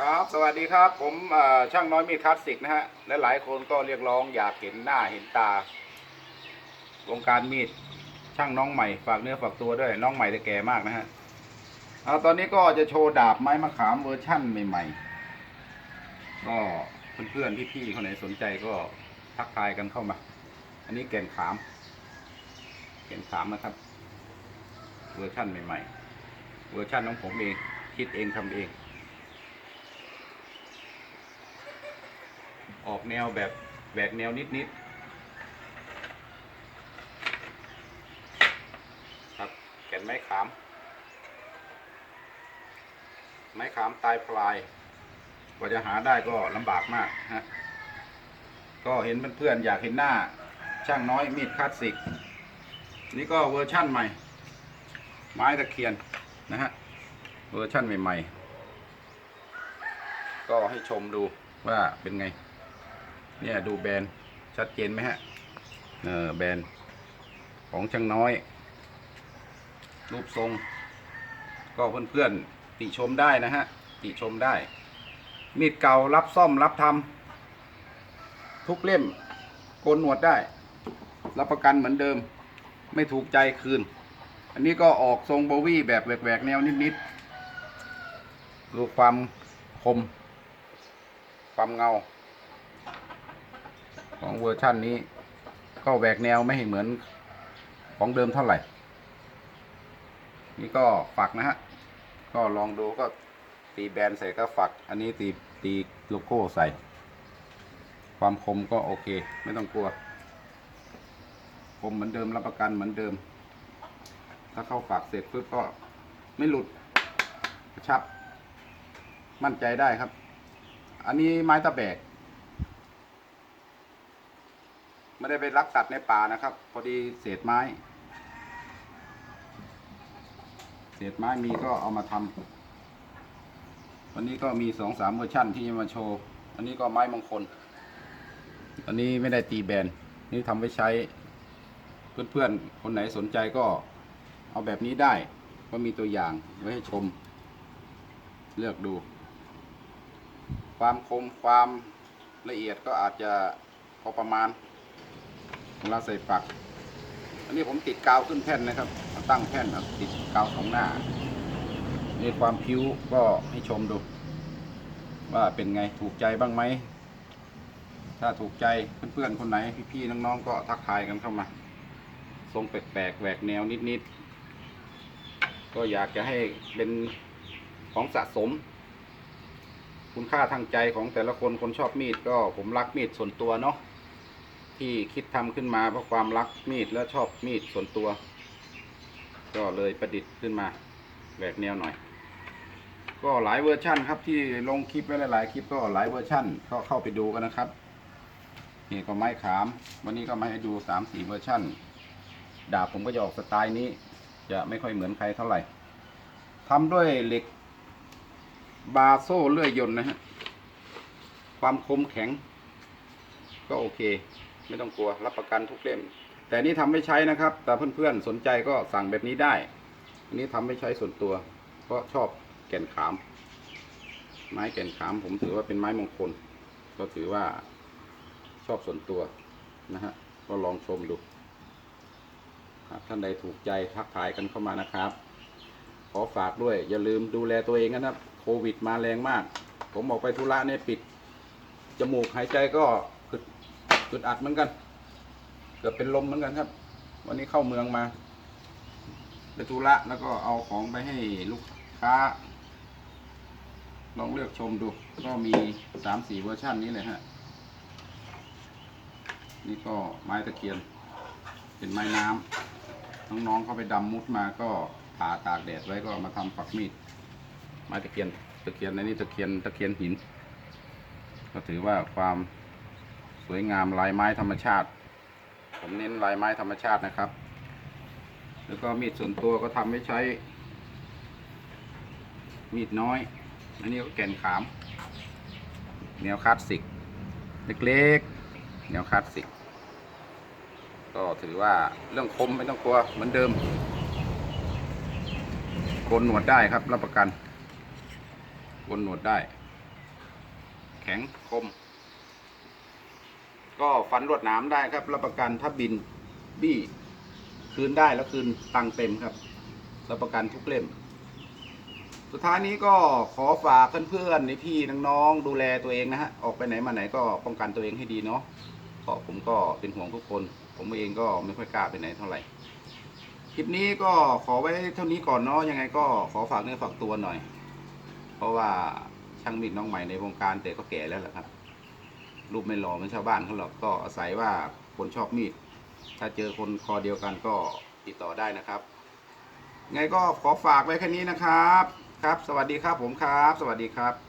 ครับ สวัสดีครับ ผมช่างน้อยมีดคลาสสิกนะฮะ และหลายคนก็เรียกร้องอยากเห็นหน้าเห็นตาวงการมีดช่างน้องใหม่ฝากเนื้อฝากตัวด้วยน้องใหม่แต่แก่มากนะฮะเอาตอนนี้ก็จะโชว์ดาบไม้มะขามเวอร์ชั่นใหม่ๆ ก็เพื่อนๆพี่ๆคนไหนสนใจก็ทักทายกันเข้ามา อันนี้แก่นขาม แก่นขามนะครับ เวอร์ชั่นใหม่ๆ เวอร์ชั่นของผมเอง คิดเองทำเอง ออกแนวแบบแบกแนวนิดๆครับแก่นไม้ขาม ไม้ขามตายพลาย กว่าจะหาได้ก็ลำบากมากฮะก็เห็นเพื่อนๆอยากเห็นหน้า ช่างน้อยมีดคลาสสิก นี่ก็เวอร์ชั่นใหม่ ไม้ตะเคียนนะฮะเวอร์ชั่นใหม่ ๆ ก็ให้ชมดูว่าเป็นไง เนี่ยดูแบรนด์ชัดเจนไหมฮะเออแบรนด์ของช่างน้อย รูปทรง ก็เพื่อนๆติชมได้นะฮะ ติชมได้ มีดเก่ารับซ่อมรับทำทุกเล่มโกนหนวดได้ รับประกันเหมือนเดิม ไม่ถูกใจคืน อันนี้ก็ออกทรงโบวี่แบบแหวกๆ แนวนิดๆดูความคม ความเงา ของเวอร์ชั่นนี้ ก็แหวกแนวไม่เหมือนของเดิมเท่าไหร่ นี่ก็ฝักนะฮะ ก็ลองดูก็ตีแบนใส่ก็ฝัก อันนี้ตีตีโลโก้ใส่ ความคมก็โอเค ไม่ต้องกลัว คมเหมือนเดิมรับประกันเหมือนเดิม ถ้าเข้าฝักเสร็จปุ๊บก็ไม่หลุดกระชับ มั่นใจได้ครับ อันนี้ไม้ตะแบก ไม่ได้ไปลักตัดในป่านะครับ พอดีเศษไม้ เศษไม้มีก็เอามาทำวันนี้ก็มีสองสามเวอร์ชั่นที่จะมาโชว์ อันนี้ก็ไม้มงคล อันนี้ไม่ได้ตีแบน นี่ทำไว้ใช้ เพื่อนๆ คนไหนสนใจก็เอาแบบนี้ได้ ก็มีตัวอย่างไว้ให้ชม เลือกดู ความคมความละเอียดก็อาจจะพอประมาณ เวลาใส่ฝัก อันนี้ผมติดกาวขึ้นแผ่นนะครับ ตั้งแผ่นครับติดกาวสองหน้า นี่ความผิวก็ให้ชมดู ว่าเป็นไงถูกใจบ้างไหม ถ้าถูกใจเพื่อนๆคนไหน พี่ๆน้องๆก็ทักทายกันเข้ามา ทรงแปลกๆแหวกแนวนิดๆ ก็อยากจะให้เป็นของสะสมคุณค่าทางใจของแต่ละคนคนชอบมีดก็ผมรักมีดส่วนตัวเนาะ ที่คิดทำขึ้นมาเพราะความรักมีดและชอบมีดส่วนตัว ก็เลยประดิษฐ์ขึ้นมาแหวกแนวหน่อย ก็หลายเวอร์ชั่นครับที่ลงคลิปไว้หลายๆคลิปก็หลายเวอร์ชั่นก็เข้าไปดูกันนะครับนี่ก็ไม้ขาม วันนี้ก็มาให้ดูสามสี่เวอร์ชั่นดาบผมก็จะออกสไตล์นี้ จะไม่ค่อยเหมือนใครเท่าไหร่ทำด้วยเหล็ก บาโซ่เลื่อยยนต์นะฮะ ความคมแข็ง ก็โอเค ไม่ต้องกลัวรับประกันทุกเล่ม แต่นี่ทำไม่ใช้นะครับ แต่เพื่อนๆสนใจก็สั่งแบบนี้ได้ อันนี้ทำไม่ใช้ส่วนตัว เพราะชอบแก่นขาม ไม้แก่นขามผมถือว่าเป็นไม้มงคล ก็ถือว่าชอบส่วนตัวนะฮะก็ลองชมดูครับท่านใดถูกใจทักทายกันเข้ามานะครับ ขอฝากด้วย อย่าลืมดูแลตัวเองนะครับ โควิดมาแรงมาก ผมออกไปธุระเนี่ยปิด จมูกหายใจก็ อึดอัดเหมือนกัน เกือบเป็นลมเหมือนกันครับ วันนี้เข้าเมืองมาไปธุระแล้วก็เอาของไปให้ลูกค้า ลองเลือกชมดู ก็มีสามสี่เวอร์ชันนี้เลยฮะ นี่ก็ไม้ตะเคียน เป็นไม้น้ำน้องๆเขาไปดำมุดมาก็ผ่าตากแดดไว้ก็มาทำฝักมีด ไม้ตะเคียนตะเคียนในนี้ตะเคียนตะเคียนหิน ก็ถือว่าความ สวยงามลายไม้ธรรมชาติ ผมเน้นลายไม้ธรรมชาตินะครับ แล้วก็มีดส่วนตัวก็ทำไว้ใช้ มีดน้อย อันนี้ก็แก่นขาม แนวคลาสสิก เล็กๆ แนวคลาสสิก ก็ถือว่าเรื่องคมไม่ต้องกลัวเหมือนเดิมโกนหนวดได้ครับรับประกันโกนหนวดได้ แข็งคม ก็ฟันรวดหนามได้ครับ รับประกันถ้าบินบี้คืนได้แล้วคืนตังเต็มครับ รับประกันทุกเล่ม สุดท้ายนี้ก็ขอฝากเพื่อนๆในพี่น้องๆดูแลตัวเองนะฮะออกไปไหนมาไหนก็ป้องกันตัวเองให้ดีเนาะเพราะผมก็เป็นห่วงทุกคน ผมเองก็ไม่ค่อยกล้าไปไหนเท่าไหร่คลิปนี้ก็ขอไว้เท่านี้ก่อนเนาะยังไงก็ขอฝากเนื้อฝากตัวหน่อย เพราะว่าช่างมีดน้องใหม่ในวงการแต่ก็แก่แล้วแหละครับ รูปไม่หล่อเหมือนชาวบ้านเขาหรอกก็อาศัยว่าคนชอบมีด ถ้าเจอคนคอเดียวกันก็ติดต่อได้นะครับ ไงก็ขอฝากไว้แค่นี้นะครับ ครับ สวัสดีครับผมครับ สวัสดีครับ